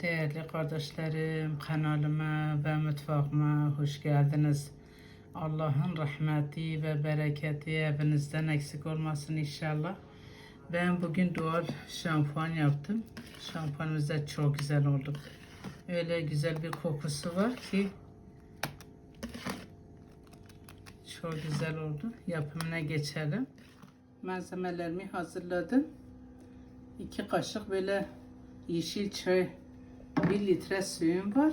Değerli kardeşlerim, kanalıma ve mutfağıma hoş geldiniz. Allah'ın rahmeti ve bereketi evinizden eksik olmasın inşallah. Ben bugün doğal şampuan yaptım. Şampuanımız da çok güzel oldu. Öyle güzel bir kokusu var ki çok güzel oldu. Yapımına geçelim. Malzemelerimi hazırladım. 2 kaşık böyle yeşil çay 1 litre suyum var.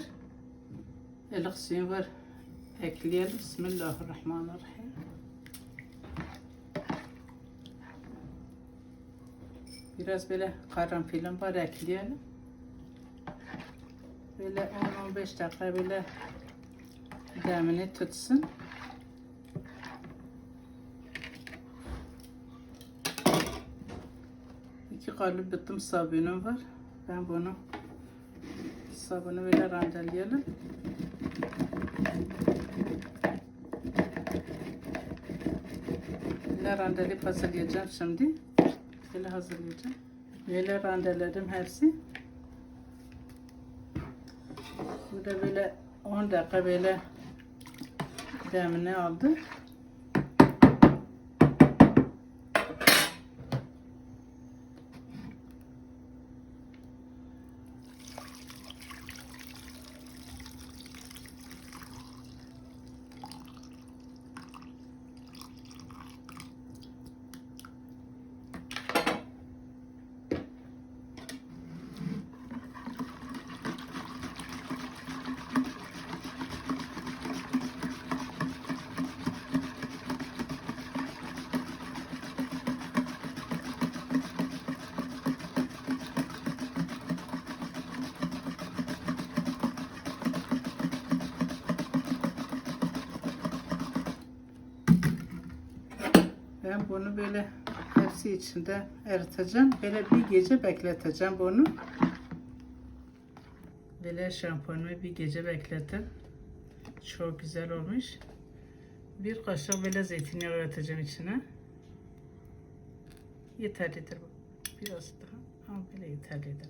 Ilık suyum var. Ekleyelim. Bismillahirrahmanirrahim. Biraz böyle karanfilim var ekleyelim. Böyle 10-15 dakika böyle demini tutsun. İki kalıp bittim sabunum var. Ben bunu sabunu böyle rendeleyelim. Böyle rendeleyip hazırlayacağım şimdi. Böyle hazırlayacağım. Böyle rendeledim hepsi. Bu da böyle 10 dakika böyle demini aldı. Ben bunu böyle hepsi içinde eriteceğim. Böyle bir gece bekleteceğim bunu. Böyle şampuanımı bir gece bekletin. Çok güzel olmuş. Bir kaşık böyle zeytinyağı atacağım içine. Yeterlidir bu. Biraz daha. Ama böyle yeterlidir.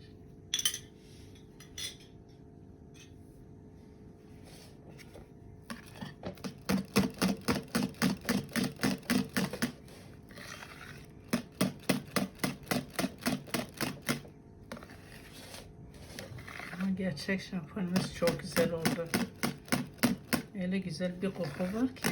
Ama gerçek şampuanımız çok güzel oldu. Öyle güzel bir koku var ki.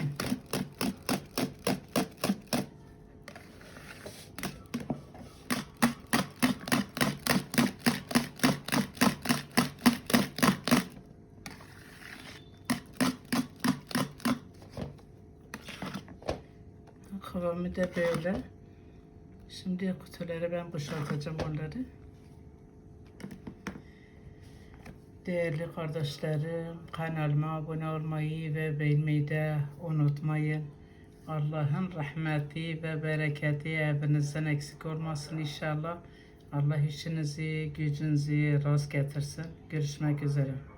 Kıvamı da böyle. Şimdi kutuları ben boşaltacağım onları. Değerli kardeşlerim, kanalıma abone olmayı ve beğenmeyi de unutmayın. Allah'ın rahmeti ve bereketi evinizden eksik olmasın inşallah. Allah işinizi, gücünüzü rast getirsin. Görüşmek üzere.